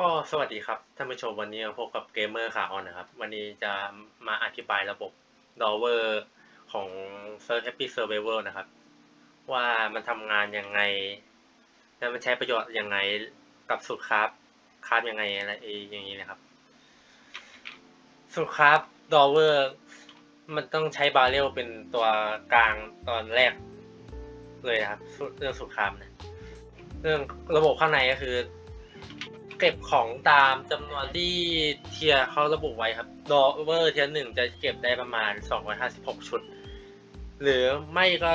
ก็สวัสดีครับท่านผู้ชมวันนี้พบกับเกมเมอร์ขาออนนะครับ วันนี้จะมาอธิบายระบบ d o w e r ของ s e r Happy Survivor นะครับ ว่ามันทำงานยังไง และมันใช้ประโยชน์ยังไงกับสูตรคราฟคราฟยังไงอะไรอย่างนี้นะครับ สูตรคราฟ d o w e r มันต้องใช้บาเรลเป็นตัวกลางตอนแรกเลยนะครับเรื่องสูตรคราฟนะเรื่องระบบข้างในก็คือ เก็บของตามจำนวนที่เทียเขาระบุไว้ครับดอเวอร์เทียหนึ่งจะเก็บได้ประมาณ 256 ชุด หรือไม่ก็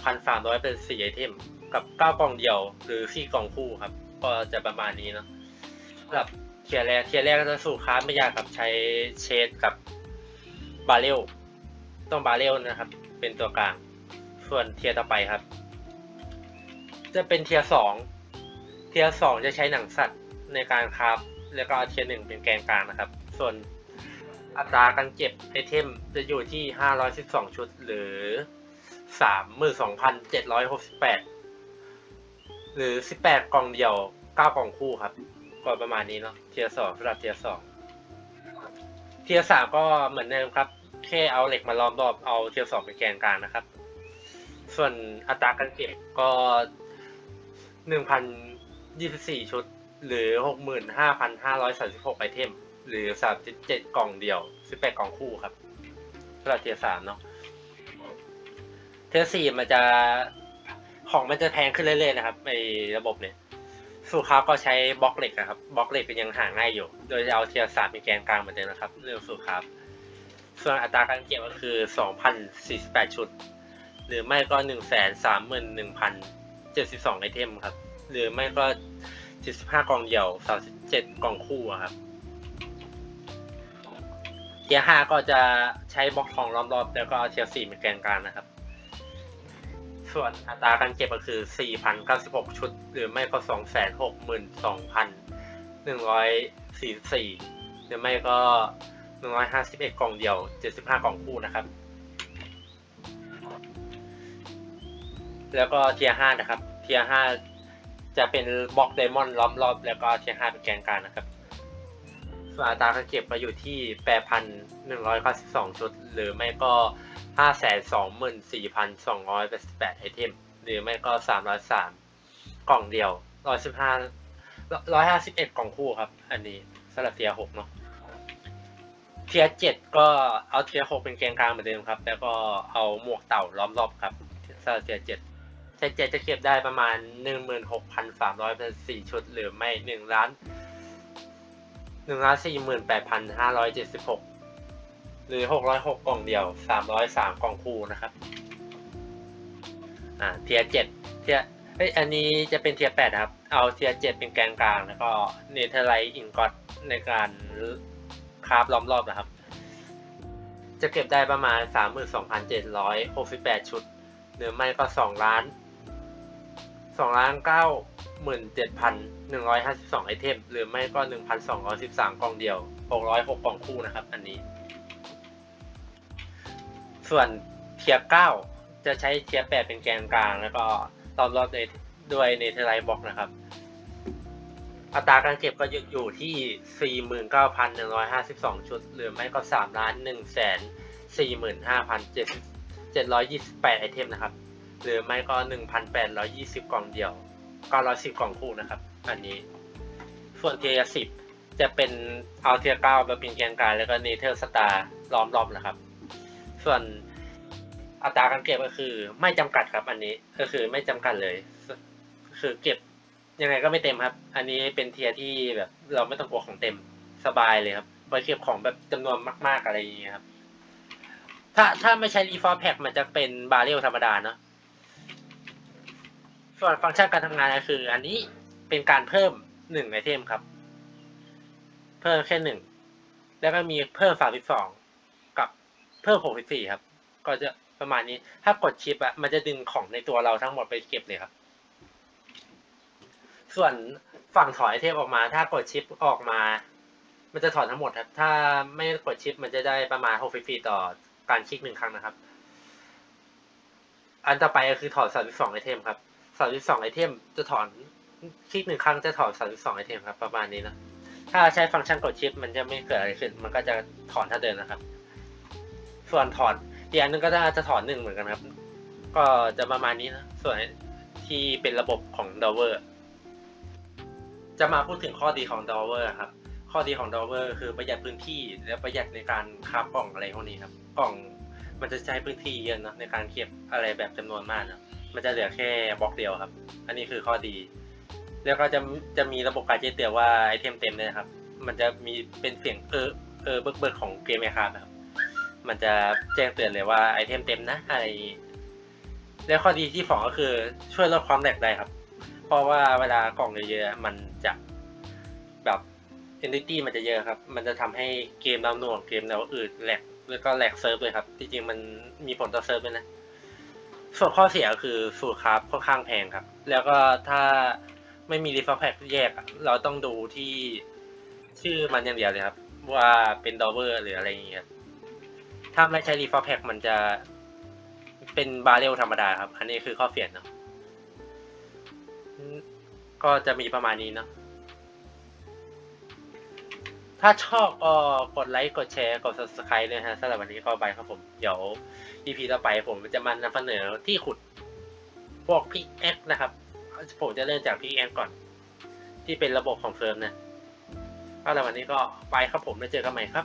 16,300 เป็น4ไอเทม กับ 9 กล่องเดียว หรือ 4 กล่องคู่ครับ ก็จะประมาณนี้เนาะสำหรับเทียแรกเทียแรกก็จะสู่ค้าไม่ยากครับใช้เชดกับบาเรลต้องบาเรลนะครับ เป็นตัวกลาง ส่วนเทียต่อไปครับ จะเป็นเทียสองเทียสองจะใช้หนังสัตว์ ในการคราฟแล้วก็เอาเทียร์หนึ่งเป็นแกนกลางนะครับ ส่วนอัตราการเก็บไอเทมจะอยู่ที่ 512 ชุด หรือ 32,768 หรือ 18 กล่องเดียว 9 กล่องคู่ครับ ก็ประมาณนี้เนาะเทียร์สองสำหรับเทียร์สองเทียร์สามก็เหมือนเดิมครับ แค่เอาเหล็กมาล้อมรอบเอาเทียร์สองเป็นแกนกลางนะครับ ส่วนอัตราการเก็บก็ 1,024 ชุด หรือ 65,536ไอเทม หรือ 37 กล่องเดียว 18 กล่องคู่ครับสำหรับเทียสามเนาะเทียร์สี่มันจะของมันจะแพงขึ้นเรื่อยๆนะครับในระบบเนี่ยสูค้าก็ใช้บล็อกเหล็กนะครับบล็อกเหล็กเป็นยังหาง่ายอยู่ โดยจะเอาเทียร์สามเป็นแกนกลางเหมือนเดิมนะครับ เรื่องสูค้าส่วนอัตราการเก็บก็คือ 2,048 ชุด หรือไม่ก็ 131,072 ไอเทมครับ หรือไม่ก็ 75กล่องเดี่ยว37กล่องคู่อะครับเทียร์5ก็จะใช้บล็อกทองล้อมรอบแล้วก็เอาเทียร์4เป็นแกนกลางนะครับ ส่วนอัตราการเก็บก็คือ 4,096 ชุด หรือไม่ก็ 262,144 หรือไม่ก็ 151 กล่องเดียว 75 กล่องคู่นะครับ แล้วก็เทียร์5นะครับ เทียร์5 จะเป็นบล็อกไดมอนด์ล้อมรอบ แล้วก็เทียร์5เป็นแกนกลางนะครับส่วนอัตราการเก็บมาอยู่ที่ 8,192 ชุด หรือไม่ก็ 524,288 ไอเทม หรือไม่ก็ 303 กล่องเดียว 115 151 กล่องคู่ครับ อันนี้สำหรับเทียร์6เนาะเทียร์7ก็เอาเทียร์6เป็นแกนกลางเหมือนเดิมครับ แล้วก็เอาหมวกเต่าล้อมรอบครับสำหรับเทียร์7 เทียร์7จะเก็บได้ประมาณ 16,304ชุด หรือไม่1ล้านหนึ่งล้านสี่หมื่นแปดพันห้าร้อยเจ็ดสิบหกหรือหกร้อยหกกล่องเดียวสามร้อยสามกล่องคู่นะครับ อ่า เทียเจ็ดเทียเอ้ย อันนี้จะเป็นเทียแปดครับ เอาเทียเจ็ดเป็นแกนกลาง แล้วก็เนเธอร์ไลท์อินกอตในการคราฟล้อมรอบนะครับ จะเก็บได้ประมาณสามหมื่นสองพันเจ็ดร้อยหกสิบแปดชุด หรือไม่ก็สองล้าน สองล้านเก้าหมื่นเจ็ดพันหนึ่งร้อยห้าสิบสองไอเทม หรือไม่ก็หนึ่งพันสองร้อยสิบสามกล่องเดียวหกร้อยหกกล่องคู่นะครับ อันนี้ ส่วนเทียเก้าจะใช้เทียแปดเป็นแกนกลาง แล้วก็ตอนรอบด้วยด้วยเนเธอร์ไลท์บล็อกนะครับ อัตราการเก็บก็อยู่ที่ 49,152 ชุด หรือไม่ก็3ล้าน1แสน45,728 ไอเทมนะครับ หรือไม่ก็1,820กล่องเดียว910กล่องคู่นะครับ อันนี้ ส่วนเทียร์10จะเป็นเอาเทียร์9มาเป็นแกนกลางแล้วก็เนเธอร์สตาร์ล้อมรอบนะครับ ส่วนอัตราการเก็บก็คือไม่จำกัดครับ อันนี้ก็คือไม่จำกัดเลยคือเก็บยังไงก็ไม่เต็มครับ อันนี้เป็นเทียร์ที่แบบเราไม่ต้องกลัวของเต็มสบายเลยครับไว้เก็บของแบบจำนวนมาก ๆอะไรอย่างเงี้ยครับ ถ้าถ้าไม่ใช้รีฟอร์แพ็กมันจะเป็นบาเรลธรรมดาเนาะ ส่วนฟังก์ชันการทำงานก็คือ อันนี้เป็นการเพิ่มหนึ่งไอเทมครับ เพิ่มแค่หนึ่งแล้วก็มีเพิ่มสามสิบสองกับเพิ่มหกสิบสี่ครับ ก็จะประมาณนี้ ถ้ากดชิปอะมันจะดึงของในตัวเราทั้งหมดไปเก็บเลยครับ ส่วนฝั่งถอยไอเทมออกมา ถ้ากดชิปออกมา มันจะถอนทั้งหมดครับ ถ้าไม่กดชิปมันจะได้ประมาณหกสิบสี่ต่อการคลิกหนึ่งครั้งนะครับ อันต่อไปก็คือถอนสามสิบสองไอเทมครับ สามสิบสองไอเทมจะถอนคลิกหนึ่งครั้งจะถอนสามสิบสองไอเทมครับประมาณนี้นะ ถ้าใช้ฟังก์ชันกดชิปมันจะไม่เกิดอะไรขึ้น มันก็จะถอนถ้าเดินนะครับ ส่วนถอนอีกอันนึงก็จะถอนหนึ่งเหมือนกันครับ ก็จะประมาณนี้นะ ส่วนที่เป็นระบบของ d o w e r จะมาพูดถึงข้อดีของ d o w e r ครับ ข้อดีของ d o w e r คือประหยัดพื้นที่และประหยัดในการคาบกล่องอะไรพวกนี้ครับ กล่องมันจะใช้พื้นที่เยอะเนะในการเก็บอะไรแบบจำนวนมากนะ มันจะเหลือแค่บล็อกเดียวครับ อันนี้คือข้อดี แล้วก็จะจะมีระบบการแจ้งเตือนว่าไอเทมเต็มเลยนะครับ มันจะมีเป็นเสียงเออเออเบิกเบิกของเกมไหมครับครับ มันจะแจ้งเตือนเลยว่าไอเทมเต็มนะอะไรแล้วข้อดีที่สองก็คือช่วยลดความแหลกได้ครับ เพราะว่าเวลากล่องเยอะๆมันจะแบบเอนติตี้มันจะเยอะครับ มันจะทำให้เกมเราหน่วงเกมเราอืดแหลกแล้วก็แหลกเซิร์ฟเลยครับ ที่จริงมันมีผลต่อเซิร์ฟด้วยนะ ส่วนข้อเสียคือสูตรคราฟค่อนข้างแพงครับ แล้วก็ถ้าไม่มีรีฟอร์แพ็กแยกอะเราต้องดูที่ชื่อมันอย่างเดียวเลยครับ ว่าเป็นดอเวอร์หรืออะไรอย่างเงี้ยถ้าไม่ใช้รีฟอร์แพ็กมันจะเป็นบาเรลธรรมดาครับ อันนี้คือข้อเสียเนาะก็จะมีประมาณนี้เนาะถ้าชอบก็กดไลค์ กดแชร์ กด subscribe เลยฮะสำหรับวันนี้ก็ไปครับผม เดี๋ยว EP ต่อไปผมจะมานำเสนอที่ขุดพวกพิกแอคนะครับ ผมจะเริ่มจากพิกแอคก่อน ที่เป็นระบบของเฟิร์มนะก็แล้ววันนี้ก็ไปครับผมแล้วเจอกันใหม่ครับ